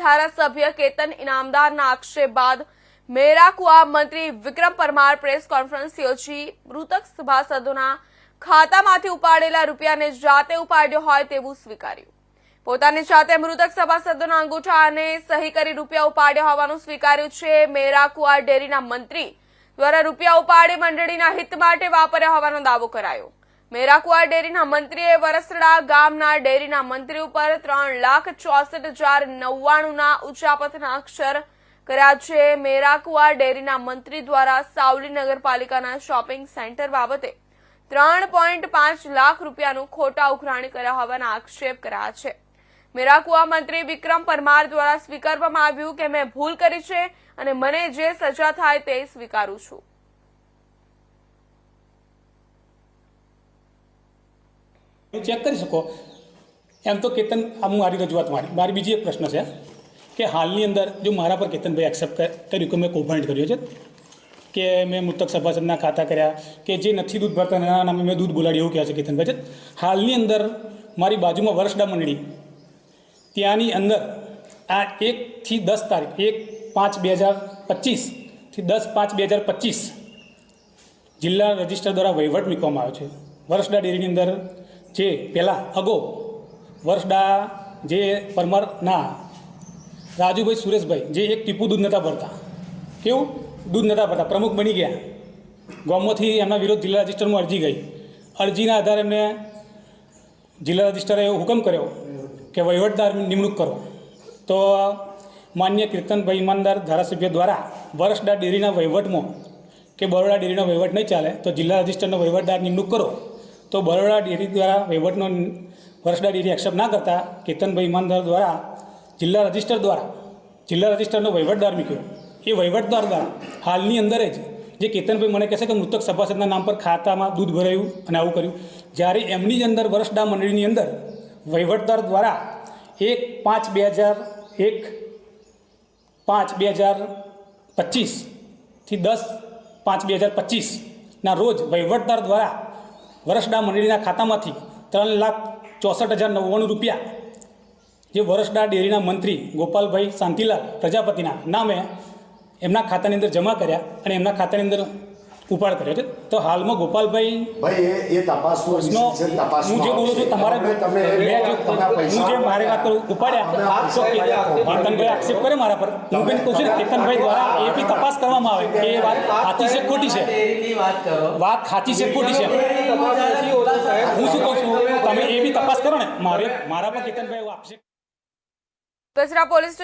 ધારાસભ્ય કેતન ઇનામદારના આક્ષેપ બાદ મેરા કુઆ મંત્રી વિક્રમ પરમાર પ્રેસ કોન્ફરન્સ યોજી મૃતક સભાસદોના ખાતામાંથી ઉપાડેલા રૂપિયાને જાતે ઉપાડ્યો હોય તેવું સ્વીકાર્યું. પોતાની જાતે મૃતક સભાસદોના અંગૂઠા અને સહી કરી રૂપિયા ઉપાડ્યા હોવાનું સ્વીકાર્યું છે. મેરાકુઆ ડેરીના મંત્રી દ્વારા રૂપિયા ઉપાડી મંડળીના હિત માટે વાપર્યા હોવાનો દાવો કરાયો. મેરાકુઆ ડેરીના મંત્રીએ વરસડા ગામના ડેરીના મંત્રી ઉપર ત્રણ લાખ ચોસઠ હજાર નવ્વાણુંના ઉચાપતના અક્ષર કર્યા છે. મેરાકુઆ ડેરીના મંત્રી દ્વારા સાવલી નગરપાલિકાના શોપિંગ સેન્ટર બાબતે ત્રણ પોઈન્ટ પાંચ લાખ રૂપિયાનું ખોટા ઉઘરાણી કર્યા હોવાના આક્ષેપ કર્યા છે. મેરાકુઆ મંત્રી વિક્રમ પરમાર દ્વારા સ્વીકારવામાં આવ્યું કે મેં ભૂલ કરી છે અને મને જે સજા થાય તે સ્વીકારું છું. ચેક કરી શકો. એમ તો કેતન, આ હું મારી રજૂઆત મારી મારી બીજી એક પ્રશ્ન છે કે હાલની અંદર જો મારા પર કેતનભાઈ એક્સેપ્ટ કર્યું કે મેં કૌભાંડ કર્યું છે, કે મેં મૃતક સભાસદના ખાતા કર્યા, કે જે નથી દૂધ ભરતા, એના નામે મેં દૂધ બોલાડી એવું કહે છે કેતનભાઈ છે. હાલની અંદર મારી બાજુમાં વર્ષડા મંડળી, ત્યાંની અંદર આ એકથી દસ તારીખ, એક પાંચ બે હજાર પચીસથી દસ પાંચ બે હજાર પચીસ જિલ્લા રજિસ્ટર દ્વારા વહીવટ મૂકવામાં આવ્યો છે. વર્ષડા ડેરીની અંદર જે પહેલાં અગો વર્ષડા જે પરમારના રાજુભાઈ સુરેશભાઈ જે એક ટીપુ દૂધ નહોતા ભરતા. કેવું? દૂધ નહોતા ભરતા, પ્રમુખ બની ગયા. ગામમાંથી એમના વિરોધ જિલ્લા રજિસ્ટરમાં અરજી ગઈ. અરજીના આધારે એમને જિલ્લા રજિસ્ટરે હુકમ કર્યો કે વહીવટદાર નિમણૂક કરો. તો માન્ય કીર્તનભાઈ ઈમાનદાર ધારાસભ્ય દ્વારા વર્ષડા ડેરીના વહીવટમાં કે બરોડા ડેરીનો વહીવટ નહીં ચાલે, તો જિલ્લા રજિસ્ટરનો વહીવટદાર નિમણૂક કરો. તો બરોડા ડેરી દ્વારા વહીવટનો વરસડા ડેરી એક્સેપ્ટ ના કરતા કેતનભાઈ ઈમાનદાર દ્વારા જિલ્લા રજિસ્ટર દ્વારા, જિલ્લા રજિસ્ટરનો વહીવટદાર મૂક્યો. એ વહીવટદાર દ્વારા હાલની અંદર જ જે કેતનભાઈ મને કહેશે કે મૃતક સભાસદના નામ પર ખાતામાં દૂધ ભરાયું અને આવું કર્યું. જ્યારે એમની જ અંદર વરસડા મંડળીની અંદર વહીવટદાર દ્વારા એક પાંચ બે હજાર એક, પાંચ બે હજાર પચીસથી દસ પાંચ બે હજાર પચીસના રોજ વહીવટદાર દ્વારા વરસડા મંડળીના ખાતામાંથી ત્રણ લાખ ચોસઠ હજાર નવ્વાણું રૂપિયા જે વરસડા ડેરીના મંત્રી ગોપાલભાઈ શાંતિલાલ પ્રજાપતિના નામે એમના ખાતાની અંદર જમા કર્યા અને એમના ખાતાની અંદર ઉપાડ કર્યો છે. તો હાલમાં ગોપાલભાઈ ભાઈ એ એ તપાસનો હું જે બોલું છું તમારે તમે તમે મેં જે હું જે મારી વાત કરું ઉપાડ્યા. તો કેતનભાઈ આક્ષેપ કરે મારા પર. હું બેન કહું છું કેતનભાઈ દ્વારા એ બી તપાસ કરવામાં આવે કે એ વાત સાચી છે ખોટી છે? વાત કરો. વાત સાચી છે ખોટી છે? હું શું કહું છું? તમે એ બી તપાસ કરો ને. મારે મારા પર કેતનભાઈ આક્ષેપ ગજરા પોલીસ